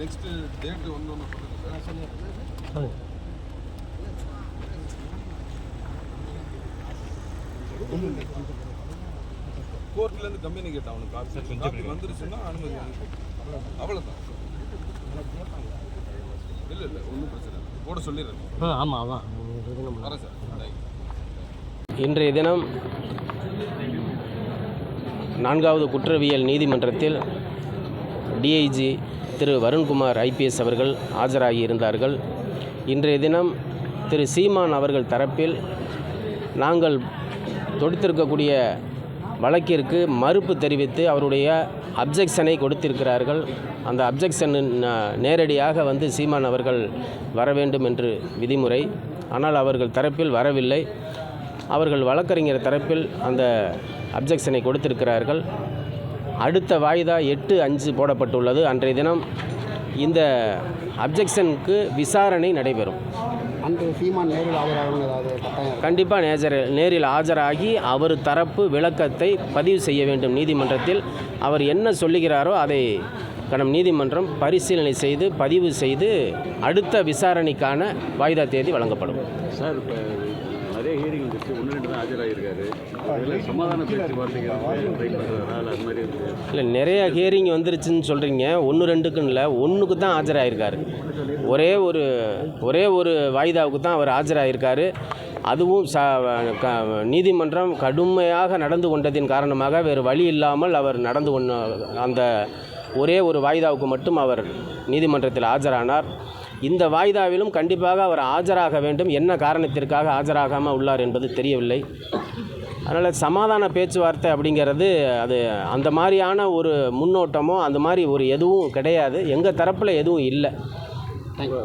Next date ஒன்று ஒன்று சொல்லுங்கள் சார் சொல்லுங்கள் கோர்ட்லேருந்து கம்பெனி கேட்டான் அவனுக்கு காப்பி காப்பி வந்துருச்சுன்னா அனுமதி அவ்வளோதான் இல்லை இல்லை ஒன்றும் பிரச்சனை இல்லை. போட சொல்லிடுறேன். ஆ ஆமாம் வரேன் சார். இன்றைய தினம் நான்காவது குற்றவியல் நீதிமன்றத்தில் டிஐஜி திரு வருண்குமார் ஐபிஎஸ் அவர்கள் ஆஜராகி இருந்தார்கள். இன்றைய தினம் திரு சீமான் அவர்கள் தரப்பில் நாங்கள் தொடுத்திருக்கக்கூடிய வழக்கிற்கு மறுப்பு தெரிவித்து அவருடைய அப்ஜெக்ஷனை கொடுத்திருக்கிறார்கள். அந்த அப்ஜெக்ஷன் நேரடியாக வந்து சீமான் அவர்கள் வர வேண்டும் என்று விதிமுறை. ஆனால் அவர்கள் தரப்பில் வரவில்லை. அவர்கள் வழக்கறிஞர் தரப்பில் அந்த அப்ஜெக்ஷனை கொடுத்திருக்கிறார்கள். அடுத்த வாய்தா எட்டு அஞ்சு போடப்பட்டுள்ளது. அன்றைய தினம் இந்த அப்ஜெக்ஷனுக்கு விசாரணை நடைபெறும். அன்று சீமான் நேரில் ஆஜராகணும் ஏதாவது கட்டாயம் கண்டிப்பாக நேஜர் நேரில் ஆஜராகி அவர் தரப்பு விளக்கத்தை பதிவு செய்ய வேண்டும் நீதிமன்றத்தில். அவர் என்ன சொல்லுகிறாரோ அதை கடம் நீதிமன்றம் பரிசீலனை செய்து பதிவு செய்து அடுத்த விசாரணைக்கான வாய்தா தேதி வழங்கப்படும். சார் இப்போ நிறைய ஹியரிங் வந்துச்சு ஒன்று ரெண்டு தான் ஆஜராகிருக்காரு சமாதான பண்ணுறதா இல்லை அது மாதிரி இருக்கு இல்லை நிறையா ஹியரிங் வந்துருச்சுன்னு சொல்கிறீங்க ஒன்று ரெண்டுக்குன்னு இல்லை ஒன்றுக்கு தான் ஆஜராகிருக்காரு ஒரே ஒரு ஒரே ஒரு வாய்தாவுக்கு தான் அவர் ஆஜராகிருக்காரு அதுவும் ச க நீதிமன்றம் கடுமையாக நடந்து கொண்டதின் காரணமாக வேறு வழி இல்லாமல் அவர் நடந்து கொண்ட அந்த ஒரே ஒரு வாய்தாவுக்கு மட்டும் அவர் நீதிமன்றத்தில் ஆஜரானார். இந்த வாய்தாவிலும் கண்டிப்பாக அவர் ஆஜராக வேண்டும். என்ன காரணத்திற்காக ஆஜராகாமல் உள்ளார் என்பது தெரியவில்லை. அதனால் சமாதான பேச்சுவார்த்தை அப்படிங்கிறது அது அந்த மாதிரியான ஒரு முன்னோட்டமோ அந்த மாதிரி ஒரு எதுவும் கிடையாது. எங்கள் தரப்பில் எதுவும் இல்லை.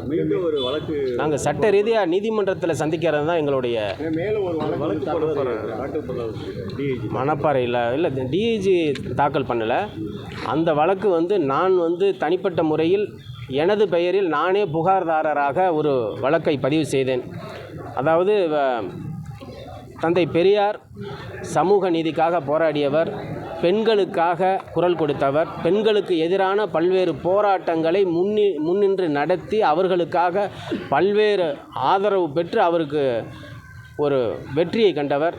மீண்டும் ஒரு வழக்கு நாங்கள் சட்ட ரீதியாக நீதிமன்றத்தில் சந்திக்கிறது தான் எங்களுடைய மணப்பாறையில் இல்லை டிஐஜி தாக்கல் பண்ணலை. அந்த வழக்கு வந்து நான் வந்து தனிப்பட்ட முறையில் எனது பெயரில் நானே புகார்தாரராக ஒரு வழக்கை பதிவு செய்தேன். அதாவது வ- தந்தை பெரியார் சமூக நீதிக்காக போராடியவர் பெண்களுக்காக குரல் கொடுத்தவர் பெண்களுக்கு எதிரான பல்வேறு போராட்டங்களை முன்னி முன்னின்று நடத்தி அவர்களுக்காக பல்வேறு ஆதரவு பெற்று அவருக்கு ஒரு வெற்றியை கண்டவர்.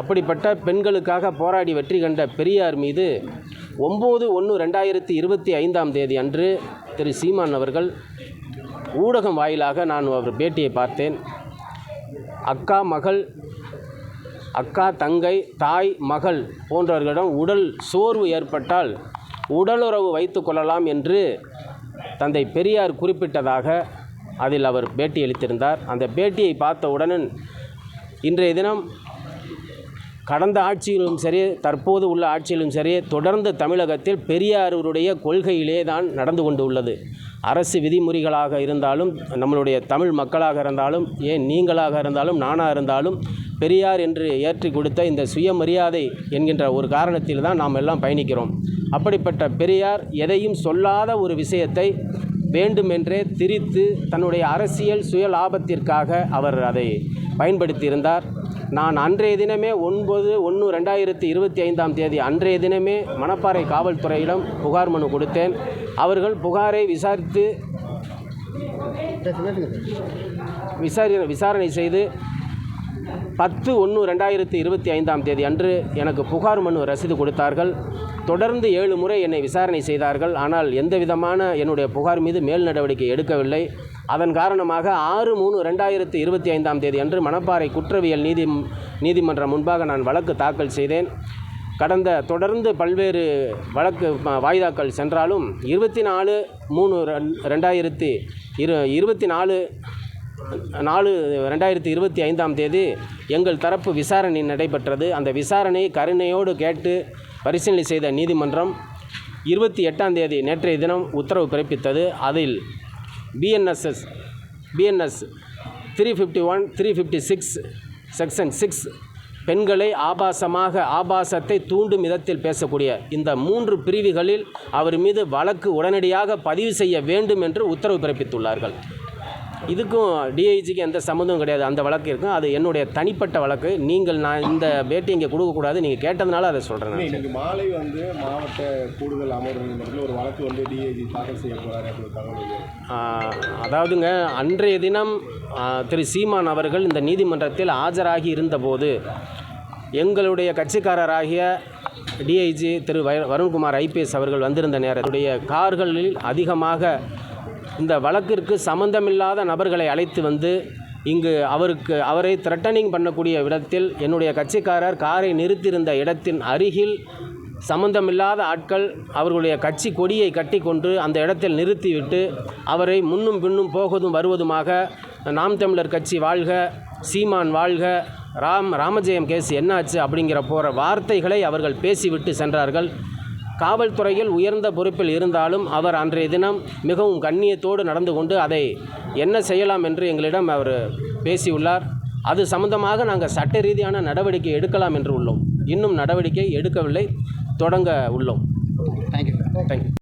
அப்படிப்பட்ட பெண்களுக்காக போராடி வெற்றி கண்ட பெரியார் மீது ஒம்பது ஒன்று ரெண்டாயிரத்தி இருபத்தி ஐந்தாம் தேதி அன்று திரு சீமான் அவர்கள் ஊடகம் வாயிலாக நான் அவர் பேட்டியை பார்த்தேன். அக்கா மகள் அக்கா தங்கை தாய் மகள் போன்றவர்களிடம் உடல் சோர்வு ஏற்பட்டால் உடலுறவு வைத்து கொள்ளலாம் என்று தந்தை பெரியார் குறிப்பிட்டதாக அதில் அவர் பேட்டியளித்திருந்தார் அந்த பேட்டியை பார்த்த உடனே இன்றைய தினம் கடந்த ஆட்சியிலும் சரி தற்போது உள்ள ஆட்சியிலும் சரி தொடர்ந்து தமிழகத்தில் பெரியாருடைய கொள்கையிலே தான் நடந்து கொண்டு உள்ளது. அரசு விதிமுறைகளாக இருந்தாலும் நம்மளுடைய தமிழ் மக்களாக இருந்தாலும் ஏன் நீங்களாக இருந்தாலும் நானாக இருந்தாலும் பெரியார் என்று ஏற்றி கொடுத்த இந்த சுயமரியாதை என்கின்ற ஒரு காரணத்தில் தான் நாம் எல்லாம் பயணிக்கிறோம். அப்படிப்பட்ட பெரியார் எதையும் சொல்லாத ஒரு விஷயத்தை வேண்டுமென்றே திரித்து தன்னுடைய அரசியல் சுய லாபத்திற்காக அவர் அதை பயன்படுத்தியிருந்தார். நான் அன்றைய தினமே ஒன்பது ஒன்று ரெண்டாயிரத்தி இருபத்தி ஐந்தாம் தேதி அன்றைய தினமே மணப்பாறை காவல்துறையிடம் புகார் மனு கொடுத்தேன். அவர்கள் புகாரை விசாரித்து விசாரி விசாரணை செய்து பத்து ஒன்று ரெண்டாயிரத்தி இருபத்தி ஐந்தாம் தேதி அன்று எனக்கு புகார் மனு ரசீது கொடுத்தார்கள். தொடர்ந்து ஏழு முறை என்னை விசாரணை செய்தார்கள். ஆனால் எந்த விதமான என்னுடைய புகார் மீது மேல் நடவடிக்கை எடுக்கவில்லை. அதன் காரணமாக ஆறு மூணு ரெண்டாயிரத்தி இருபத்தி ஐந்தாம் தேதி அன்று மணப்பாறை குற்றவியல் நீதி நீதிமன்றம் முன்பாக நான் வழக்கு தாக்கல் செய்தேன். கடந்த தொடர்ந்து பல்வேறு வழக்கு வாய்தாக்கள் சென்றாலும் இருபத்தி நாலு மூணு ரெண் ரெண்டாயிரத்தி இரு இருபத்தி நாலு நாலு ரெண்டாயிரத்தி இருபத்தி ஐந்தாம் தேதி எங்கள் தரப்பு விசாரணை நடைபெற்றது. அந்த விசாரணை கருணையோடு கேட்டு பரிசீலனை செய்த நீதிமன்றம் இருபத்தி எட்டாம் தேதி நேற்றைய தினம் உத்தரவு பிறப்பித்தது. அதில் BNSS BNS three fifty one three fifty six section six பெண்களை ஆபாசமாக ஆபாசத்தை தூண்டும் விதத்தில் பேசக்கூடிய இந்த மூன்று பிரிவுகளில் அவர் மீது வழக்கு உடனடியாக பதிவு செய்ய வேண்டும் என்று உத்தரவு பிறப்பித்துள்ளார்கள். இதுக்கும் டிஐஜிக்கு எந்த சம்மந்தமும் கிடையாது. அந்த வழக்கு இருக்கும் அது என்னுடைய தனிப்பட்ட வழக்கு. நீங்கள் நான் இந்த பேட்டி இங்கே கொடுக்கக்கூடாது. நீங்கள் கேட்டதுனால அதை சொல்கிறேன் இன்னைக்கு மாலை வந்து மாவட்ட கூடுதல் அமர்வு ஒரு வழக்கு வந்து டிஐஜி தாக்கல் செய்ய. ஆஹ், அதாவதுங்க அன்றைய தினம் திரு சீமான் அவர்கள் இந்த நீதிமன்றத்தில் ஆஜராகி இருந்தபோது எங்களுடைய கட்சிக்காரராகிய டிஐஜி திரு வருண்குமார் ஐபிஎஸ் அவர்கள் வந்திருந்த நேரத்துடைய கார்களில் அதிகமாக இந்த வழக்கிற்கு சம்பந்தமில்லாத நபர்களை அழைத்து வந்து இங்கு அவருக்கு அவரை த்ரெட்டனிங் பண்ணக்கூடிய விதத்தில் என்னுடைய கட்சிக்காரர் காரை நிறுத்தியிருந்த இடத்தின் அருகில் சம்பந்தமில்லாத ஆட்கள் அவர்களுடைய கட்சி கொடியை கட்டி கொண்டு அந்த இடத்தில் நிறுத்திவிட்டு அவரை முன்னும் பின்னும் போவதும் வருவதுமாக நாம் தமிழர் கட்சி வாழ்க சீமான் வாழ்க ராம் ராமஜெயம் கேஸ் என்னாச்சு அப்படிங்கிற போகிற வார்த்தைகளை அவர்கள் பேசிவிட்டு சென்றார்கள். காவல்துறையில் உயர்ந்த பொறுப்பில் இருந்தாலும் அவர் அன்றைய தினம் மிகவும் கண்ணியத்தோடு நடந்து கொண்டு அதை என்ன செய்யலாம் என்று எங்களிடம் அவர் பேசியுள்ளார். அது சம்பந்தமாக நாங்கள் சட்ட ரீதியான நடவடிக்கை எடுக்கலாம் என்று உள்ளோம். இன்னும் நடவடிக்கை எடுக்கவில்லை. தொடங்க உள்ளோம். Thank you thank you